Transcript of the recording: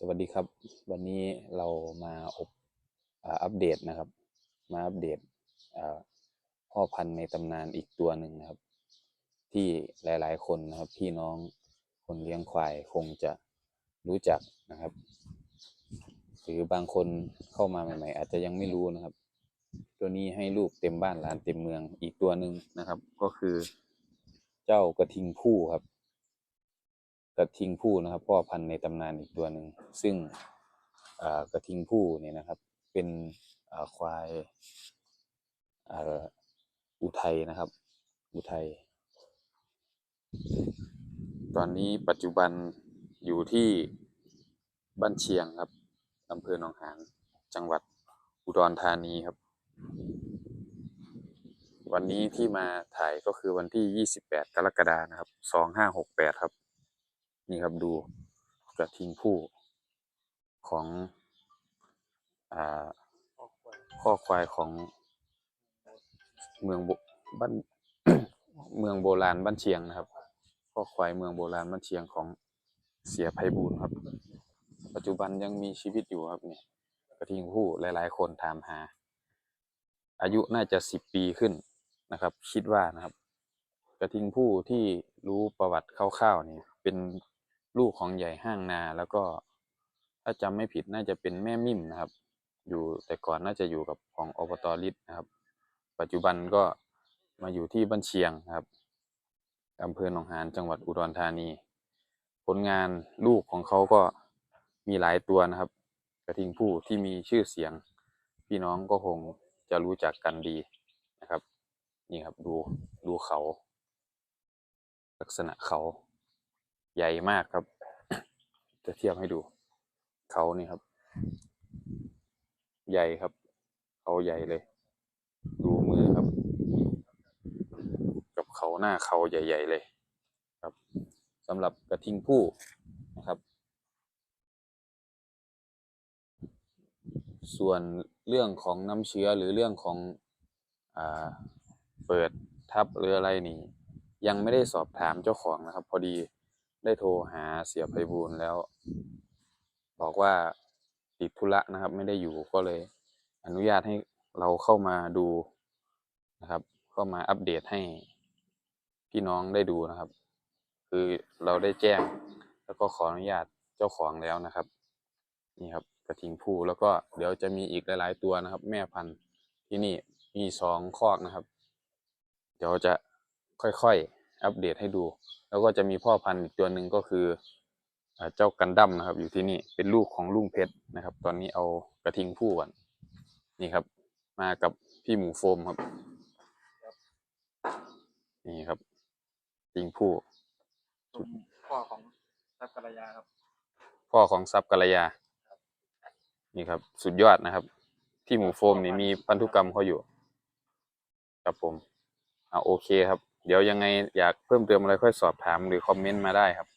สวัสดีครับ วันนี้เรามาอบอัปเดตนะครับ มาอัปเดตพ่อพันธุ์ในตำนานอีกตัวหนึ่งนะครับ ที่หลายๆ คนนะครับพี่น้องคนเลี้ยงควายคงจะรู้จักนะครับ หรือบางคนเข้ามาใหม่ๆ อาจจะยังไม่รู้นะครับ ตัวนี้ให้ลูกเต็มบ้านหลานเต็มเมืองอีกตัวหนึ่งนะครับ ก็คือ เจ้ากระทิงผู้ครับ กระทิงผู้นะครับพ่อพันธุ์ในตำนานอีกตัวหนึ่งซึ่งกระทิงผู้เนี่ยนะครับเป็นควายอุทัยนะครับ อุทัยตอนนี้ปัจจุบันอยู่ที่บ้านเชียงครับอำเภอหนองหานจังหวัดอุดรธานีครับ วันนี้ที่มาถ่ายก็คือวันที่ 28 กรกฎานะครับ 2568 ครับ นี่ครับดูกระทิงผู้ของอ่าข้อควายของเมืองโบบ้านเมืองโบราณบ้านเชียงนะครับข้อควายเมืองโบราณบ้านเชียงของเสียไพบูลครับ ปัจจุบันยังมีชีวิตอยู่ครับเนี่ยกระทิงผู้หลายๆ คนถามหา อายุน่าจะสิบปีขึ้นนะครับ คิดว่านะครับ กระทิงผู้ที่รู้ประวัติคร่าวๆนี่เป็น ลูกของใหญ่ห้างนาแล้วก็ถ้าจำไม่ผิดน่าจะเป็นแม่มิ่มนะครับ อยู่แต่ก่อนน่าจะอยู่กับของอบตลิศนะครับ ปัจจุบันก็มาอยู่ที่บ้านเชียงครับอำเภอหนองหานจังหวัดอุดรธานี ผลงานลูกของเขาก็มีหลายตัวนะครับ กระทิงผู้ที่มีชื่อเสียง พี่น้องก็คงจะรู้จักกันดีนะครับ นี่ครับดูดูเขา ลักษณะเขา ใหญ่มากครับ จะเทียบให้ดู เขานี่ครับ ใหญ่ครับ เขาใหญ่เลย ดูมือครับ กับเขาหน้าเขาใหญ่ ๆ เลย ครับสำหรับกระทิงผู้นะครับ ส่วนเรื่องของน้ำเชื้อหรือเรื่องของอ่าเปิดทับหรืออะไรนี่ ยังไม่ได้สอบถามเจ้าของนะครับ พอดี ได้โทรหาเสียไพบูลแล้ว บอกว่าติดธุระนะครับ ไม่ได้อยู่ก็เลย อนุญาตให้เราเข้ามาดูนะครับ เข้ามาอัปเดตให้พี่น้องได้ดูนะครับ คือเราได้แจ้ง แล้วก็ขออนุญาตเจ้าของแล้วนะครับ นี่ครับกระทิงผู้แล้วก็เดี๋ยวจะมีอีกหลาย ๆ ตัวนะครับ แม่พันธุ์ที่นี่มีสองคอกนะครับ เดี๋ยวจะค่อยๆ อัปเดตให้ดู แล้วก็จะมีพ่อพันธุ์อีกตัวหนึ่งก็คืออ่าเจ้ากันดั้มนะครับ อยู่ที่นี่เป็นลูกของลุงเพชรนะครับ ตอนนี้เอากระทิงผู้ก่อนนี่ครับ มากับพี่หมูโฟมครับ นี่ครับกระทิงผู้ผมพ่อของทัพกรยาครับ พ่อของซับกัลยา นี่ครับ สุดยอดนะครับที่หมูโฟมนี่มีพันธุกรรมเขาอยู่ครับผมเอาโอเคครับ เดี๋ยวยังไงอยากเพิ่มเติมอะไรค่อยสอบถามหรือคอมเมนต์มาได้ครับ